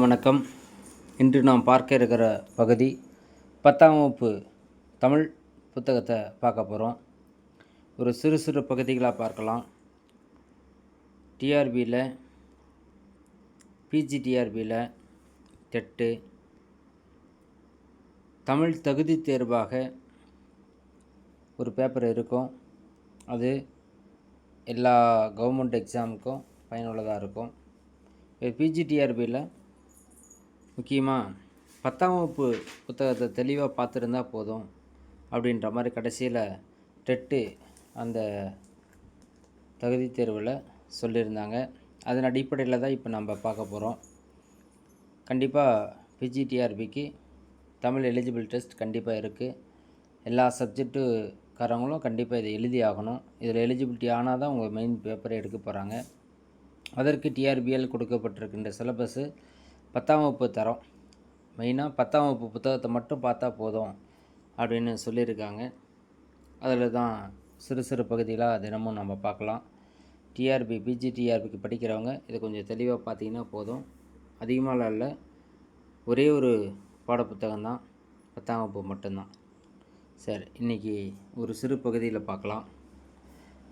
வணக்கம். இன்று நாம் பார்க்க இருக்கிற பகுதி பத்தாம் வகுப்பு தமிழ் புத்தகத்தை பார்க்க போகிறோம் ஒரு சிறு சிறு பகுதிகளாக பார்க்கலாம். டிஆர்பியில் பிஜிடிஆர்பியில் டெட்டு தமிழ் தகுதி தேர்வாக ஒரு பேப்பர் இருக்கும். அது எல்லா கவர்மெண்ட் எக்ஸாமுக்கும் பயனுள்ளதாக இருக்கும். இப்போ பிஜிடிஆர்பியில் முக்கியமாக பத்தாம் வகுப்பு புத்தகத்தை தெளிவாக பார்த்துருந்தா போதும் அப்படின்ற மாதிரி கடைசியில் டெட்டு அந்த தகுதி தேர்வில் சொல்லியிருந்தாங்க. அதன் அடிப்படையில் தான் இப்போ நம்ம பார்க்க போகிறோம் கண்டிப்பாக பிஜிடிஆர்பிக்கு தமிழ் எலிஜிபிள் டெஸ்ட் கண்டிப்பாக இருக்குது எல்லா சப்ஜெக்ட்டுக்காரங்களும் கண்டிப்பாக இதை எழுதி ஆகணும். இதில் எலிஜிபிலிட்டி ஆனால் தான் உங்கள் மெயின் பேப்பரை எடுக்க போகிறாங்க அதற்கு டிஆர்பிஎல் கொடுக்கப்பட்டிருக்கின்ற சிலபஸ்ஸு பத்தாம் வகுப்பு தரம். மெயினாக பத்தாம் வகுப்பு புத்தகத்தை மட்டும் பார்த்தா போதும் அப்படின்னு சொல்லியிருக்காங்க. அதில் தான் சிறு சிறு பகுதிகளாக தினமும் நம்ம பார்க்கலாம். டிஆர்பி பிஜி டிஆர்பிக்கு படிக்கிறவங்க இதை கொஞ்சம் தெளிவாக பார்த்தீங்கன்னா போதும். அதிகமாக இல்லை. ஒரே ஒரு பாடப்புத்தகம் தான். பத்தாம் வகுப்பு மட்டும்தான். சரி இன்றைக்கி ஒரு சிறு பகுதியில் பார்க்கலாம்.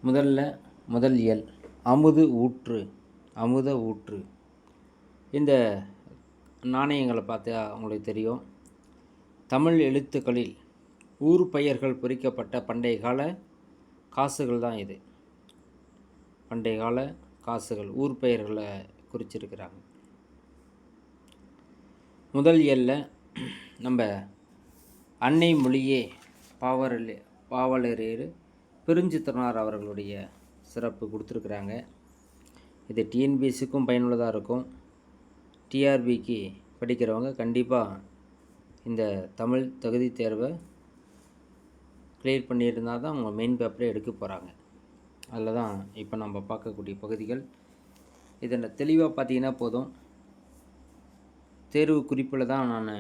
முதல்ல முதல் இயல். அமுது ஊற்று. அமுத ஊற்று. இந்த நாணயங்களை பார்த்தா உங்களுக்கு தெரியும். தமிழ் எழுத்துக்களில் ஊர் பெயர்கள் பொறிக்கப்பட்ட பண்டைய கால காசுகள் தான் இது. பண்டைய கால காசுகள் ஊர் பெயர்களை குறிச்சிருக்கிறாங்க. முதல் எல்ல நம்ம அன்னை மொழியே பாவரல் பாவலரேறு பெருஞ்சித்திரனார் அவர்களுடைய சிறப்பு கொடுத்துருக்குறாங்க. இது டிஎன்பிஎஸ்சிக்கும் பயனுள்ளதாக இருக்கும். டிஆர்பிக்கு படிக்கிறவங்க கண்டிப்பாக இந்த தமிழ் தகுதி தேர்வை கிளியர் பண்ணியிருந்தால் தான் அவங்க மெயின் பேப்பரே எடுக்க போகிறாங்க அதில் தான் இப்போ நம்ம பார்க்கக்கூடிய பகுதிகள். இதில் தெளிவாக பார்த்தீங்கன்னா போதும். தேர்வு குறிப்பில் தான் நான்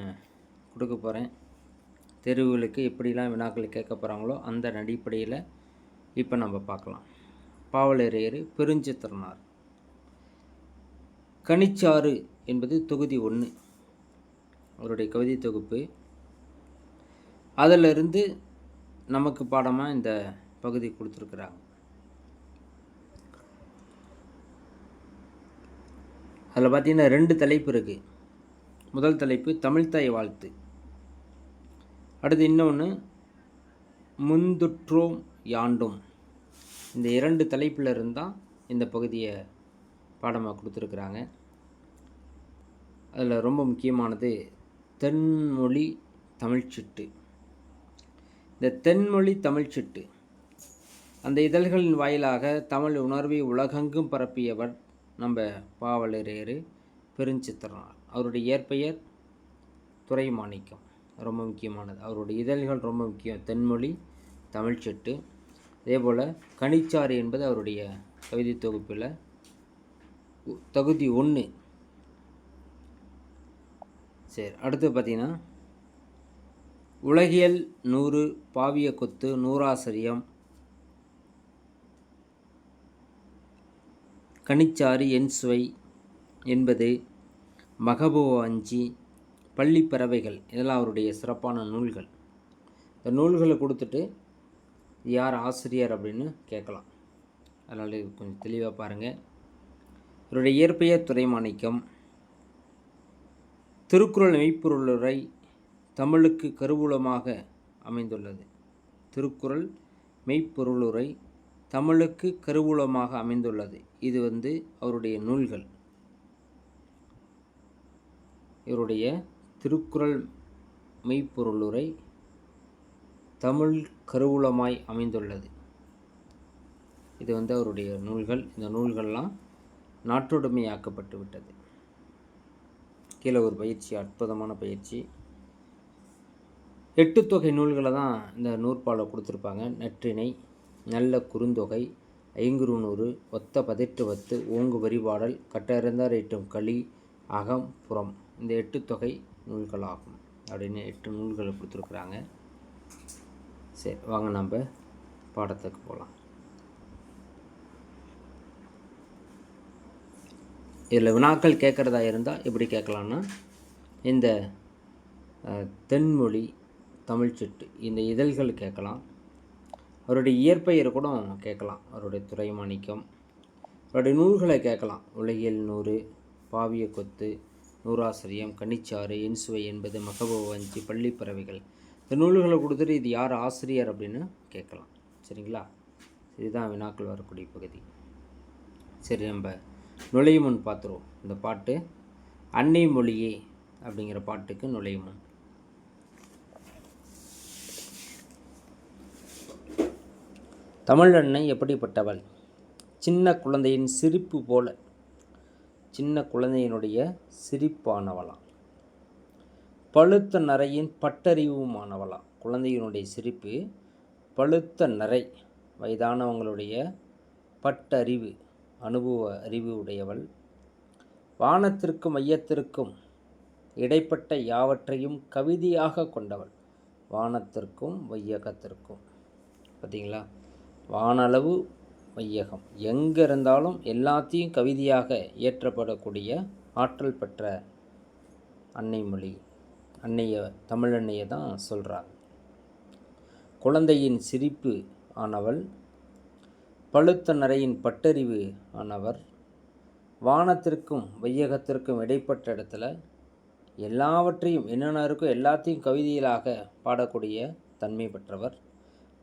கொடுக்க போகிறேன் தேர்வுகளுக்கு எப்படிலாம் வினாக்கள் கேட்க போகிறாங்களோ அந்த அடிப்படையில் இப்போ நம்ம பார்க்கலாம். பாவலரையர் பெருஞ்சித்திரனார் கனிச்சாறு என்பது தொகுதி ஒன்று. அவருடைய கவிதை தொகுப்பு. அதிலிருந்து நமக்கு பாடமாக இந்த பகுதி கொடுத்துருக்குறாங்க அதில் பார்த்தீங்கன்னா ரெண்டு தலைப்பு இருக்குது முதல் தலைப்பு தமிழ்த்தாய் வாழ்த்து. அடுத்து இன்னொன்று முந்துற்றோம் யாண்டும். இந்த இரண்டு தலைப்பில் இருந்தால் இந்த பகுதியை பாடமாக கொடுத்துருக்குறாங்க. அதில் ரொம்ப முக்கியமானது தென்மொழி தமிழ்ச்சிட்டு இந்த தென்மொழி தமிழ்ச்சிட்டு அந்த இதழ்களின் வாயிலாக தமிழ் உணர்வை உலகெங்கும் பரப்பியவர் நம்ம பாவலரேறு பெருஞ்சித்திரனார். அவருடைய இயற்பெயர் துரைமாணிக்கம் ரொம்ப முக்கியமானது. அவருடைய இதழ்கள் ரொம்ப முக்கியம். தென்மொழி தமிழ்ச்சிட்டு அதே போல் கனிச்சாறு என்பது அவருடைய கவிதை தொகுப்பில் தகுதி ஒன்று சரி அடுத்து பார்த்தீங்கன்னா உலகியல் நூறு பாவிய கொத்து நூறாசிரியம் கனிச்சாறு என் சுவை என்பது மகபுவ அஞ்சி பள்ளி பறவைகள் இதெல்லாம் அவருடைய சிறப்பான நூல்கள். இந்த நூல்களை கொடுத்துட்டு யார் ஆசிரியர் அப்படின்னு கேட்கலாம். அதனால் கொஞ்சம் தெளிவாக பாருங்கள் இவருடைய இயற்பெயர் துறைமாணிக்கம் திருக்குறள் மெய்ப்பொருளுரை தமிழுக்கு கருவூலமாக அமைந்துள்ளது. திருக்குறள் மெய்ப்பொருளுரை தமிழுக்கு கருவூலமாக அமைந்துள்ளது. இது வந்து அவருடைய நூல்கள். இவருடைய திருக்குறள் மெய்ப்பொருளுரை தமிழ் கருவூலமாய் அமைந்துள்ளது. இது வந்து அவருடைய நூல்கள். இந்த நூல்கள்லாம் நாட்டுடைமையாக்கப்பட்டு விட்டது கீழே ஒரு பயிற்சி அற்புதமான பயிற்சி. எட்டு தொகை நூல்களை தான் இந்த நூற்பாலை கொடுத்துருப்பாங்க. நற்றிணை நல்ல குறுந்தொகை ஐங்குறு நூறு ஒத்த பதிட்டு வத்து ஓங்கு வரிபாடல் கட்டறிந்தார் எட்டும் களி அகம் புறம். இந்த எட்டு தொகை நூல்களாகும் அப்படின்னு எட்டு நூல்களை கொடுத்துருக்குறாங்க. சரி வாங்க நம்ம பாடத்துக்கு போகலாம். இதில் வினாக்கள் கேட்குறதா இருந்தால் எப்படி கேட்கலான்னா இந்த தென்மொழி தமிழ்ச்சிட்டு இந்த இதழ்கள் கேட்கலாம். அவருடைய இயற்பெயர் கூட கேட்கலாம். அவருடைய துறைமாணிக்கம். அவருடைய நூல்களை கேட்கலாம். உலகியல் நூறு பாவிய கொத்து நூறாசிரியம் கனிச்சாறு இன்சுவை என்பது மகபவஞ்சி பள்ளிப்பறவைகள் இந்த நூல்களை கொடுத்துட்டு இது யார் ஆசிரியர் அப்படின்னு கேட்கலாம். சரிங்களா? இதுதான் வினாக்கள் வரக்கூடிய பகுதி. சரி நம்ம நுழையும் முன் பார்த்துருவோம். இந்த பாட்டு அன்னை மொழியே அப்படிங்கிற பாட்டுக்கு நுழையும் முன் தமிழ் அன்னை எப்படிப்பட்டவள்? சின்ன குழந்தையின் சிரிப்பு போல சின்ன குழந்தையினுடைய சிரிப்பானவளாம் பழுத்த நரையின் பட்டறிவுமானவளாம் குழந்தையினுடைய சிரிப்பு பழுத்த நரை வயதானவங்களுடைய பட்டறிவு. அனுபவ அறிவு உடையவள். வானத்திற்கும் மையத்திற்கும் இடைப்பட்ட யாவற்றையும் கவிதையாக கொண்டவள். வானத்திற்கும் வையகத்திற்கும். பார்த்தீங்களா வானளவு வையகம். எங்கே இருந்தாலும் எல்லாத்தையும் கவிதையாக இயற்றப்படக்கூடிய ஆற்றல் பெற்ற அன்னை மொழி அன்னைய தமிழன்னையை தான் சொல்கிறாள் குழந்தையின் சிரிப்பு ஆனவள் பழுத்த நரையின் பட்டறிவு ஆனவர் வானத்திற்கும் வையகத்திற்கும் இடைப்பட்ட இடத்துல எல்லாவற்றையும் என்னென்ன இருக்கோ எல்லாத்தையும் கவிதையிலாக பாடக்கூடிய தன்மை பெற்றவர்.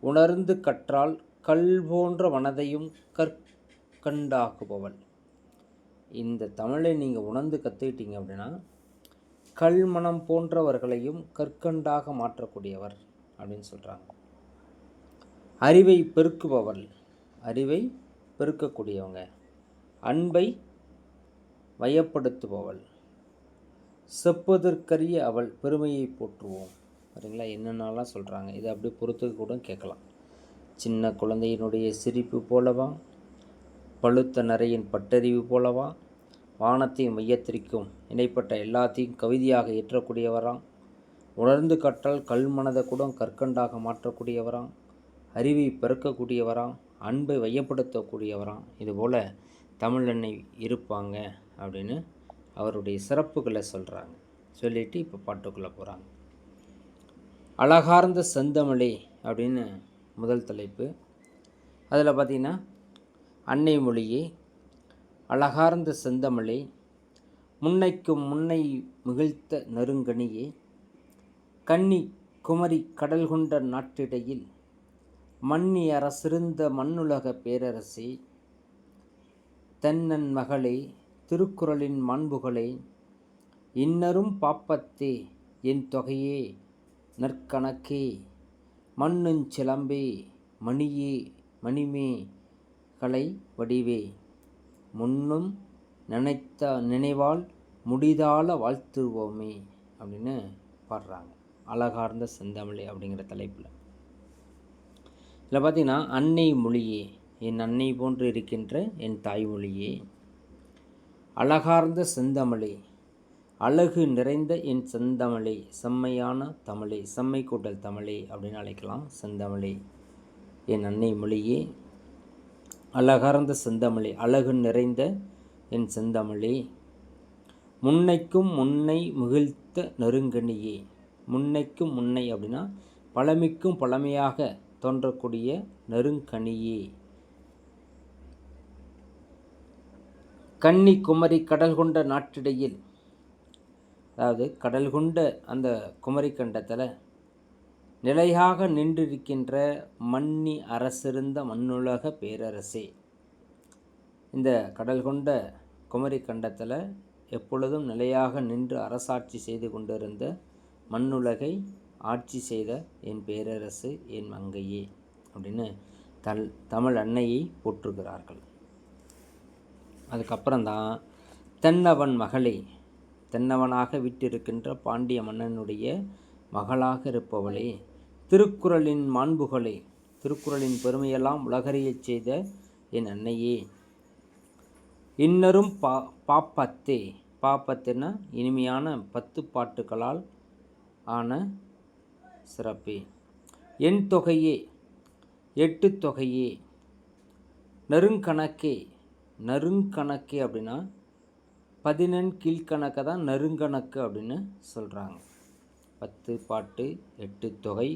உணர்ந்து கற்றால் கல் போன்ற மனதையும் கற்கண்டாக்குபவள் இந்த தமிழை நீங்கள் உணர்ந்து கற்றுக்கிட்டீங்க அப்படின்னா கல் மனம் போன்றவர்களையும் கற்கண்டாக மாற்றக்கூடியவர் அப்படின்னு சொல்கிறாங்க அறிவை பெருக்குபவள் அறிவை பெருக்கக்கூடியவங்க. அன்பை வயப்படுத்துபவள். செப்பதற்கரிய அவள் பெருமையை போற்றுவோம். சரிங்களா என்னென்னலாம் சொல்கிறாங்க இதை அப்படியே பொறுத்து கூட கேட்கலாம். சின்ன குழந்தையினுடைய சிரிப்பு போலவா? பழுத்த நரையின் பட்டறிவு போலவா? வானத்தையும் மையத்திற்கும் இணைப்பட்ட எல்லாத்தையும் கவிதையாக ஏற்றக்கூடியவராம் உணர்ந்து கற்றால் கல்மனதை கூட கற்கண்டாக மாற்றக்கூடியவராம் அறிவை பெருக்கக்கூடியவராம் அன்பை வையப்படுத்தக்கூடியவராம். இதுபோல் தமிழெண்ணை இருப்பாங்க அப்படின்னு அவருடைய சிறப்புகளை சொல்கிறாங்க சொல்லிவிட்டு இப்போ பாட்டுக்குள்ளே போகிறாங்க அழகார்ந்த செந்தமிழே அப்படின்னு முதல் தலைப்பு. அதில் பார்த்திங்கன்னா அன்னை மொழியே அழகார்ந்த செந்தமிழே முன்னைக்கும் முன்னை மிகிழ்த்த நறுங்கனியே கன்னி குமரி கடல் கொண்ட நாட்டிடையில் மன்னி அரசிருந்த மண்ணுலக பேரரசி தென்னன் மகளே திருக்குறளின் மண்புகளே இன்னரும் பாப்பத்தே என் தொகையே நற்கணக்கே மண்ணுஞ்சிலம்பே மணியே மணிமே கலை வடிவே. முன்னும் நினைத்த நினைவால் முடிதால வாழ்த்துவோமே அப்படின்னு பாடுறாங்க. அழகார்ந்த செந்தமிழே அப்படிங்கிற தலைப்பில். இதில் பார்த்தீங்கன்னா அன்னை மொழியே என் அன்னை போன்று இருக்கின்ற என் தாய்மொழியே அழகார்ந்த செந்தமிழே அழகு நிறைந்த என் செந்தமிழே செம்மையான தமிழே செம்மை கூட்டல் தமிழே அப்படின்னு அழைக்கலாம். செந்தமிழே என் அன்னை மொழியே. அழகார்ந்த செந்தமிழே அழகு நிறைந்த என் செந்தமிழே. முன்னைக்கும் முன்னை முகிழ்த்த நெருங்கணியே முன்னைக்கும் முன்னை அப்படின்னா பழமைக்கும் பழமையாக தோன்றக்கூடிய நெருங்கனியே கன்னி குமரி கடல் கொண்ட நாட்டிடையில் அதாவது கடல் கொண்ட அந்த குமரி கண்டத்தில் நிலையாக நின்றிருக்கின்ற மன்னி அரசிருந்த மண்ணுலக பேரரசே. இந்த கடல் கொண்ட குமரி கண்டத்தில் எப்பொழுதும் நிலையாக நின்று அரசாட்சி செய்து கொண்டிருந்த மண்ணுலகை ஆட்சி செய்த என் பேரரசு என் மங்கையே அப்படின்னு தல் தமிழ் அன்னையை போற்றுகிறார்கள். அதுக்கப்புறம்தான் தென்னவன் மகளே தென்னவனாக விட்டிருக்கின்ற பாண்டிய மன்னனுடைய மகளாக இருப்பவளே திருக்குறளின் மாண்புகளே திருக்குறளின் பெருமையெல்லாம் உலகறியச் செய்த என் அன்னையே. இன்னரும் பா பாப்பத்தே பாப்பத்துன்னா இனிமையான பத்து பாட்டுகளால் ஆன சிறப்பே. என் தொகையே எட்டு தொகையே நறுங்கணக்கே நறுங்கணக்கே அப்படின்னா பதினெண் கீழ்கணக்கை தான் நறுங்கணக்கு அப்படின்னு சொல்கிறாங்க பத்து பாட்டு எட்டு தொகை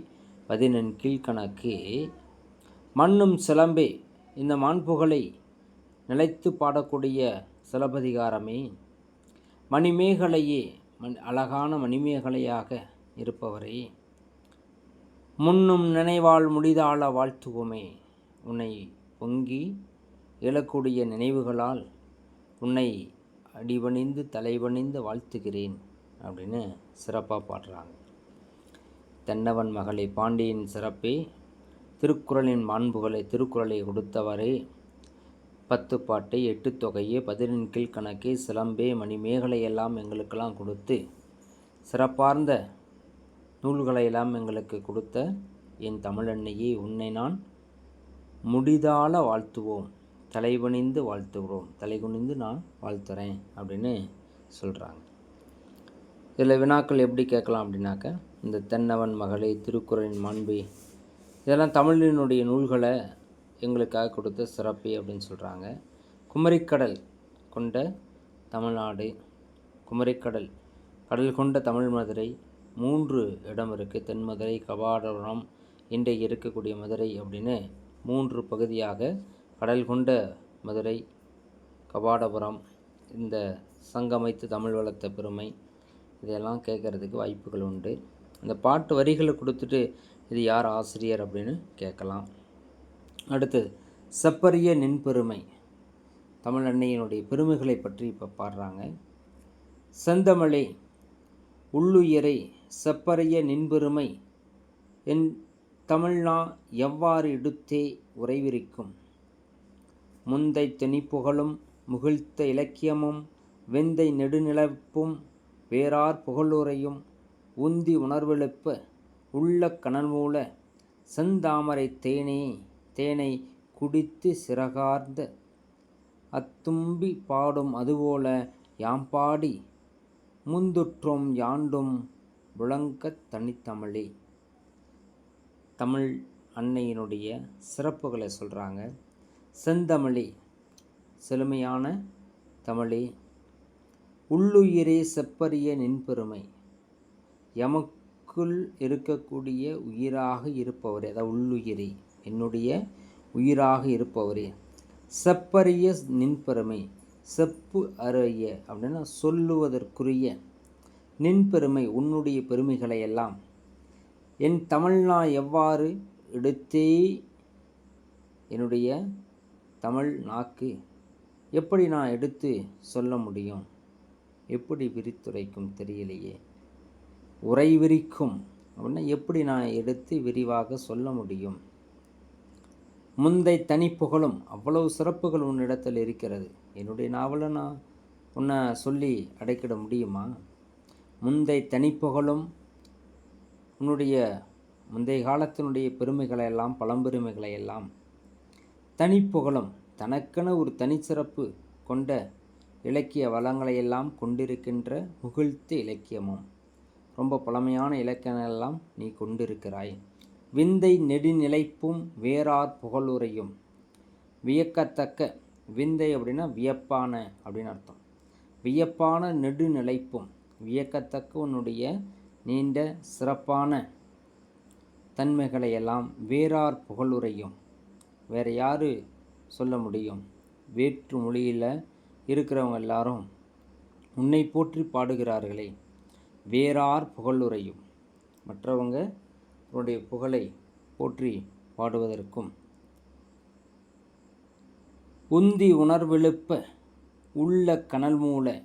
பதினெண் கீழ்கணக்கு. மண்ணும் சிலம்பே இந்த மாண்புகளை நிலைத்து பாடக்கூடிய சிலப்பதிகாரமே. மணிமேகலையே மண் அழகான மணிமேகலையாக இருப்பவரே. முன்னும் நினைவால் முடிதாள வாழ்த்துவோமே. உன்னை பொங்கி எழக்கூடிய நினைவுகளால் உன்னை அடிபணிந்து தலைவணிந்து வாழ்த்துகிறேன் அப்படின்னு சிறப்பாக பாடுறாங்க. தென்னவன் மகளை பாண்டியின் சிறப்பே. திருக்குறளின் மாண்புகளை திருக்குறளை கொடுத்தவரே. பத்து பாட்டை எட்டு தொகையே பதினெண் கீழ்கணக்கே சிலம்பே மணிமேகலையெல்லாம் எங்களுக்கெல்லாம் கொடுத்து சிறப்பார்ந்த நூல்களையெல்லாம் எங்களுக்கு கொடுத்த என் தமிழன்னையே உன்னை நான் முடிதால வாழ்த்துவோம் தலைவணிந்து வாழ்த்துகிறோம் தலைகுனிந்து நான் வாழ்த்துறேன் அப்படின்னு சொல்கிறாங்க இதில் வினாக்கள் எப்படி கேட்கலாம் அப்படின்னாக்க இந்த தென்னவன் மகளே திருக்குறளின் மாண்பு இதெல்லாம் தமிழினுடைய நூல்களை எங்களுக்காக கொடுத்த சிறப்பு அப்படின்னு சொல்கிறாங்க குமரிக்கடல் கொண்ட தமிழ்நாடு குமரிக்கடல் கடல் கொண்ட தமிழ் மதுரை மூன்று இடம் இருக்குது தென்மதுரை கபாடபுரம் இன்றைக்கு இருக்கக்கூடிய மதுரை அப்படின்னு மூன்று பகுதியாக கடல் கொண்ட மதுரை கபாடபுரம் இந்த சங்கமைத்து தமிழ் வளர்த்த பெருமை இதையெல்லாம் கேட்குறதுக்கு வாய்ப்புகள் உண்டு. இந்த பாட்டு வரிகளை கொடுத்துட்டு இது யார் ஆசிரியர் அப்படின்னு கேட்கலாம். அடுத்தது செப்பரிய நின்பெருமை. தமிழ் அன்னையினுடைய பெருமைகளை பற்றி இப்போ பாடுறாங்க. செந்தமலை உள்ளுயரை செப்பரிய நின்பெருமை என் தமிழ்நா எவ்வாறு இடுத்தே உறைவிரிக்கும்? முந்தை தெனிப்புகழும் முகிழ்த்த இலக்கியமும் வெந்தை நெடுநிலப்பும் வேறார் புகழுரையும் உந்தி உணர்வெழுப்ப உள்ள கனல்மூல செந்தாமரை தேனே தேனை குடித்து சிறகார்ந்த அத்தும்பி பாடும் அதுபோல யாம் பாடி முந்துற்றோம் யாண்டும் விளங்கத் தனித்தமிழே. தமிழ் அன்னையினுடைய சிறப்புகளை சொல்கிறாங்க செந்தமிழே செழுமையான தமிழே. உள்ளுயிரே செப்பரிய நின்பெருமை. எமக்குள் இருக்கக்கூடிய உயிராக இருப்பவரே அதாவது உள்ளுயிரே என்னுடைய உயிராக இருப்பவரே. செப்பரிய நின்பெருமை செப்பு அறைய அப்படின்னா சொல்லுவதற்குரிய நின் பெருமை உன்னுடைய பெருமைகளை எல்லாம் என் தமிழ்நா எவ்வாறு எடுத்தே என்னுடைய தமிழ் நாக்கு எப்படி நான் எடுத்து சொல்ல முடியும்? எப்படி விரித்துரைக்கும் தெரியலையே. உரை விரிக்கும் அப்படின்னா எப்படி நான் எடுத்து விரிவாக சொல்ல முடியும்? முந்தை தனிப்புகழும் அவ்வளவு சிறப்புகள் உன்னிடத்தில் இருக்கிறது. என்னுடைய நாவலை நான் உன்னை சொல்லி அடைக்கிட முடியுமா? முந்தை தனிப்புகழும் உன்னுடைய முந்தைய காலத்தினுடைய பெருமைகளை எல்லாம் பழம்பெருமைகளை எல்லாம் தனிப்புகழும் தனக்கென ஒரு தனிச்சிறப்பு கொண்ட இலக்கிய வளங்களையெல்லாம் கொண்டிருக்கின்ற முகிழ்த்து இலக்கியமும் ரொம்ப பழமையான இலக்கியங்களெல்லாம் நீ கொண்டிருக்கிறாய். விந்தை நெடுநிலைப்பும் வேறார் புகழுரையும் வியக்கத்தக்க விந்தை அப்படின்னா வியப்பான அப்படின்னு அர்த்தம். வியப்பான நெடுநிலைப்பும் வியக்கத்தக்க உன்னுடைய நீண்ட சிறப்பான தன்மைகளையெல்லாம் வேறார் புகழுரையும். வேறு யார் சொல்ல முடியும்? வேற்று மொழியில் இருக்கிறவங்க எல்லாரும் உன்னை போற்றி பாடுகிறார்களே. வேறார் புகழுரையும். மற்றவங்க உன்னுடைய புகழை போற்றி பாடுவதற்கும். உந்தி உணர்வெழுப்ப உள்ள கனல் மூல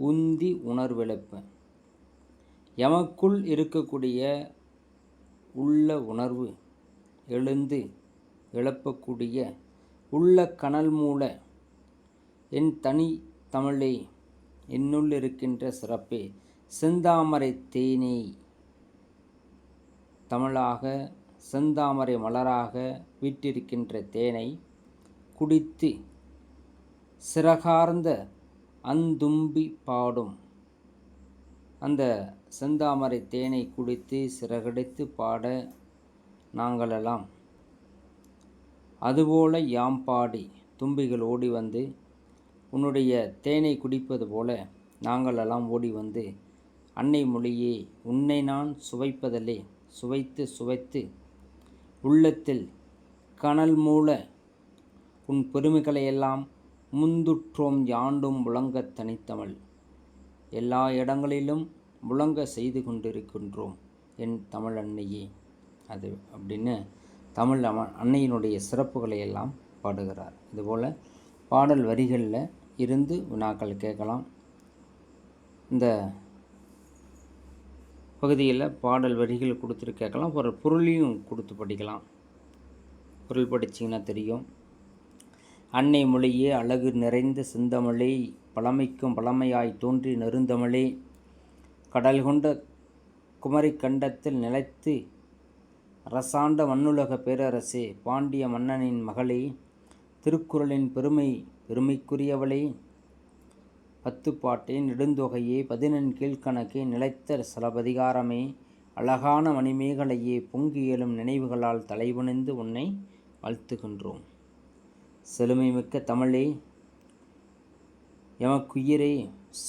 உந்தி உணர்வெழுப்ப எமக்குள் இருக்கக்கூடிய உள்ள உணர்வு எழுந்து எழுப்பக்கூடிய உள்ள கனல் மூல என் தனி தமிழே என்னுள் இருக்கின்ற சிறப்பே செந்தாமரை தேனே தமிழாக செந்தாமரை மலராக வீட்டிருக்கின்ற தேனை குடித்து சிறகார்ந்த அந்தும்பி பாடும். அந்த செந்தாமரை தேனை குடித்து சிறகடித்து பாட நாங்களெல்லாம் அதுபோல யாம் பாடி தும்பிகள் ஓடி வந்து உன்னுடைய தேனை குடிப்பது போல நாங்கள் எல்லாம் ஓடி வந்து அன்னை மொழியே உன்னை நான் சுவைப்பதலே சுவைத்து சுவைத்து உள்ளத்தில் கனல் மூல உன் பெருமைகளையெல்லாம் முந்துற்றோம் யாண்டும் முழங்கத் தனித்தமிழ். எல்லா இடங்களிலும் முழங்க செய்து கொண்டிருக்கின்றோம் என் தமிழ் அன்னையே. அது அப்படின்னு தமிழ் அம அன்னையினுடைய சிறப்புகளை எல்லாம் பாடுகிறார். இதுபோல் பாடல் வரிகளில் இருந்து வினாக்கள் கேட்கலாம். இந்த பகுதியில் பாடல் வரிகள் கொடுத்துட்டு கேட்கலாம். ஒரு பொருளையும் கொடுத்து படிக்கலாம். பொருள் படிச்சிங்கன்னா தெரியும். அன்னை மொழியே அழகு நிறைந்த செந்தமிழே பழமைக்கும் பழமையாய் தோன்றி நெருந்தமிழே. கடல் கொண்ட குமரி கண்டத்தில் நிலைத்து அரசாண்ட மண்ணுலக பேரரசே பாண்டிய மன்னனின் மகளே திருக்குறளின் பெருமை பெருமைக்குரியவளே. பத்துப்பாட்டே நெடுந்தொகையே பதினெண் கீழ்கணக்கே நிலைத்த சிலபதிகாரமே. அழகான மணிமேகலையே பொங்கி எழும் நினைவுகளால் தலைவணிந்து உன்னை வாழ்த்துகின்றோம். செழுமைமிக்க தமிழே எமக்குயிரே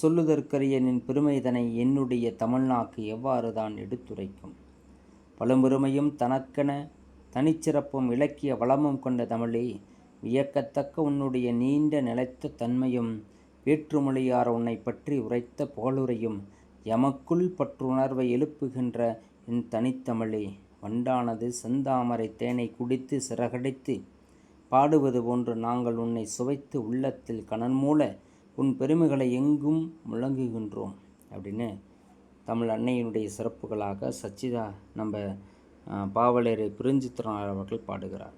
சொல்லுதற்கரிய நின் பெருமைதனை என்னுடைய தமிழ்நாக்கு எவ்வாறு தான் எடுத்துரைக்கும்? பழம்பெருமையும் தனக்கென தனிச்சிறப்பும் இலக்கிய வளமும் கொண்ட தமிழே வியக்கத்தக்க உன்னுடைய நீண்ட நிலைத்த தன்மையும் வேற்றுமொழியார் உன்னை பற்றி உரைத்த புகழுரையும் எமக்குள் பற்றுணர்வை எழுப்புகின்ற என் தனித்தமிழே வண்டானது செந்தாமரை தேனை குடித்து சிறகடித்து பாடுவது போன்று நாங்கள் உன்னை சுவைத்து உள்ளத்தில் கணன் மூல உன் பெருமைகளை எங்கும் முழங்குகின்றோம் அப்படின்னு தமிழ் அன்னையினுடைய சிறப்புகளாக சச்சிதா நம்ம பாவலரை பிரிஞ்சித்திரனார் அவர்கள் பாடுகிறார்.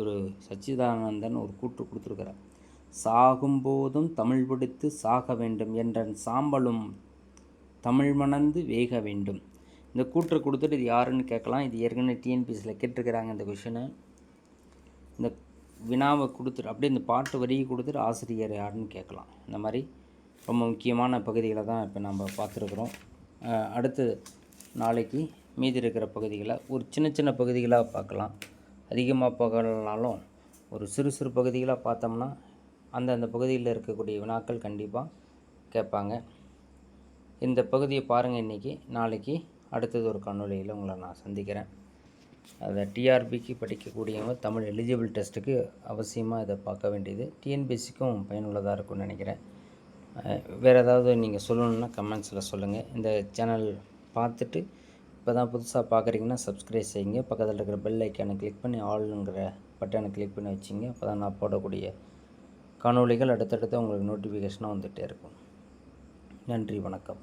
ஒரு சச்சிதானந்தன் ஒரு கூற்று கொடுத்துருக்கிறார். சாகும்போதும் தமிழ் பிடித்து சாக வேண்டும் என்ற சாம்பலும் தமிழ் மணந்து வேக வேண்டும். இந்த கூற்றை கொடுத்துட்டு இது யாருன்னு கேட்கலாம். இது ஏற்கனவே டிஎன்பிஎஸ்சியில் கேட்டிருக்கிறாங்க இந்த கொஷினை. வினாவை கொடுத்துரு. அப்படியே இந்த பாட்டு வரியை கொடுத்துட்டு ஆசிரியர் யாருன்னு கேட்கலாம். இந்த மாதிரி ரொம்ப முக்கியமான பகுதிகளை தான் இப்போ நம்ம பார்த்துருக்குறோம். அடுத்து நாளைக்கு மீதி இருக்கிற பகுதிகளை ஒரு சின்ன சின்ன பகுதிகளாக பார்க்கலாம். அதிகமாக பார்க்கலனாலும் ஒரு சிறு சிறு பகுதிகளாக பார்த்தோம்னா அந்தந்த பகுதியில் இருக்கக்கூடிய வினாக்கள் கண்டிப்பாக கேட்பாங்க. இந்த பகுதியை பாருங்கள் இன்றைக்கி நாளைக்கு அடுத்தது ஒரு காணொலியில் உங்களை நான் சந்திக்கிறேன். அதை டிஆர்பிக்கு படிக்கக்கூடியவங்க தமிழ் எலிஜிபிள் டெஸ்ட்டுக்கு அவசியமாக இதை பார்க்க வேண்டியது. டிஎன்பிஎஸ்சிக்கும் பயனுள்ளதாக இருக்கும்னு நினைக்கிறேன். வேறு ஏதாவது நீங்கள் சொல்லணுன்னா கமெண்ட்ஸில் சொல்லுங்கள் இந்த சேனல் பார்த்துட்டு இப்போ தான் புதுசாக பார்க்குறீங்கன்னா சப்ஸ்கிரைப் செய்யுங்க. பக்கத்தில் இருக்கிற பெல் ஐக்கானை கிளிக் பண்ணி ஆளுங்கிற பட்டனை கிளிக் பண்ணி வச்சிங்க. அப்போ தான் நான் போடக்கூடிய காணொலிகள் அடுத்தடுத்து உங்களுக்கு நோட்டிஃபிகேஷனாக வந்துகிட்டே இருக்கும். நன்றி வணக்கம்.